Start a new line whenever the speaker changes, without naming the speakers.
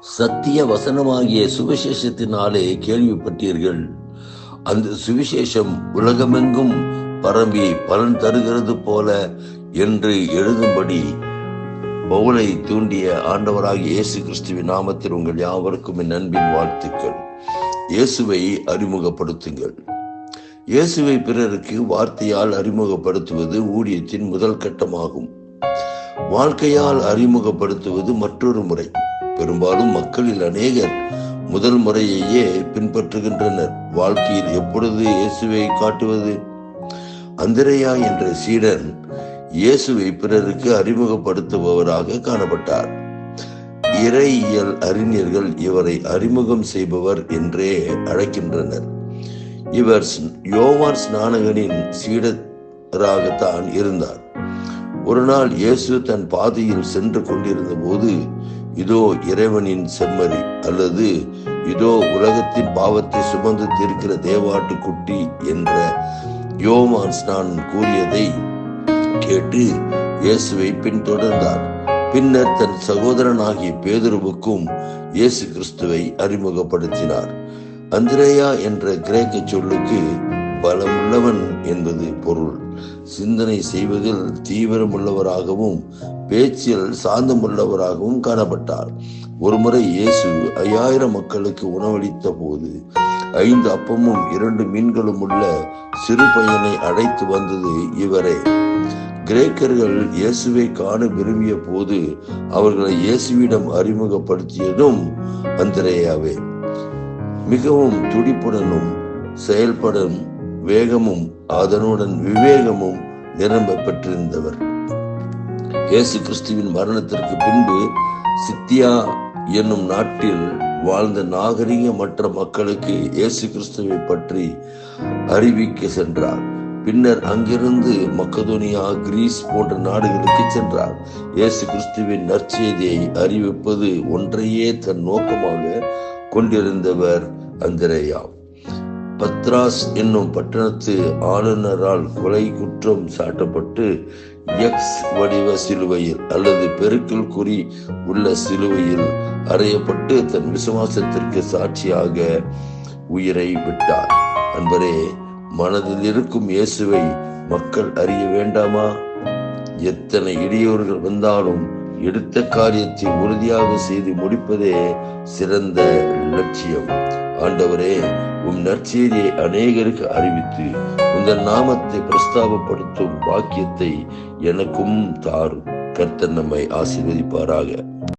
சத்திய வசனமாகிய சுவிசேஷத்தினாலே கேள்விப்பட்டீர்கள். அந்த சுவிசேஷம் உலகமெங்கும் பரம்பி பலன் தருகிறது போல என்று எழுதும்படி பவுலை தூண்டிய ஆண்டவராகிய இயேசு கிறிஸ்துவின் நாமத்தில் உங்கள் யாவருக்கும் என் அன்பின் வாழ்த்துக்கள். இயேசுவை அறிமுகப்படுத்துங்கள். இயேசுவை பிறருக்கு வார்த்தையால் அறிமுகப்படுத்துவது ஊழியத்தின் முதல் கட்டமாகும். வாழ்க்கையால் அறிமுகப்படுத்துவது மற்றொரு முறை. பெரும்பாலும் மக்களில் அநேகர் முதல் முறையையே பின்பற்றுகின்றனர். வாழ்க்கையில் எப்பொழுது இயேசுவை காட்டுவது? அந்திரையா என்ற சீடன் இயேசுவை பிறருக்கு அறிமுகப்படுத்துபவராக காணப்பட்டார். இறையியல் அறிஞர்கள் இவரை அறிமுகம் செய்பவர் என்றே அழைக்கின்றனர். இவர் யோவான் ஸ்நானகனின் சீடராகத்தான் இருந்தார். ஒரு நாள் இயேசு தன் பாதையில் சென்று கொண்டிருந்த போது இதோ இறைவனின் செம்மறி அல்லது இதோ உலகத்தின் பாவத்தை சுமந்து தீர்க்கிற தேவாட்டு குட்டி என்ற யோமான் ஸ்நானன் கூறியதை கேட்டு இயேசுவை பின்தொடர்ந்தார். பின்னர் தன் சகோதரனாகிய பேதுருவுக்கும் இயேசு கிறிஸ்துவை அறிமுகப்படுத்தினார். அந்திரேயா என்ற கிரேக்க சொல்லுக்கு பலமுள்ளவன் என்பது பொருள். சிந்தனை செய்வதில் தீவிரமுள்ளவராகவும் பேச்சில் சாந்தமுள்ளவராகவும் காணப்பட்டார். ஒருமுறை இயேசு ஐயாயிரம் மக்களுக்கு உணவளித்த போது ஐந்து அப்பமும் இரண்டு மீன்களும் உள்ள சிறு பையனை அழைத்து வந்தது இவரே. கிரேக்கர்கள் இயேசுவை காண விரும்பிய போது அவர்களை இயேசுவிடம் அறிமுகப்படுத்தியதும் அந்திரேயாவே. மிகவும் துடிப்புடனும் செயல்படும் வேகமும் அதனுடன் விவேகமும் நிரம்ப பெற்றிருந்தவர் இயேசு கிறிஸ்துவின் மரணத்திற்கு பின்பு சித்தியா என்னும் நாட்டில் வாழ்ந்த நாகரிக மற்ற மக்களுக்கு இயேசு கிறிஸ்துவை பற்றி அறிவிக்க சென்றார். பின்னர் அங்கிருந்து மக்கதோனியா கிரீஸ் போன்ற நாடுகளுக்கு சென்றார். இயேசு கிறிஸ்துவின் நற்செய்தியை அறிவிப்பது ஒன்றையே தன் நோக்கமாக கொண்டிருந்தவர் அந்திரேயா. பத்ராஸ் என்னும் பட்டணத்து ஆளுநரால் கொலை குற்றம் சாட்டப்பட்டு எக்ஸ் வடிவ சிலுவையில் அல்லது பெருக்கல் குறி உள்ள சிலுவையில் அறையப்பட்டு தன் விசுவாசத்திற்கு சாட்சியாக உயிரை விட்டார். அன்பரே மனதில் இருக்கும் இயேசுவை மக்கள் அறிய வேண்டாமா? எத்தனை இடையூறுகள் வந்தாலும் எடுத்த காரியத்தை உறுதியாக செய்து முடிப்பதே சிறந்த லட்சியம். ஆண்டவரே உம் நற்செய்தியை அநேகருக்கு அறிவித்து இந்த நாமத்தை பிரஸ்தாபப்படுத்தும் பாக்கியத்தை எனக்கும் தாரும். கர்த்தன் நம்மை ஆசீர்வதிப்பாராக.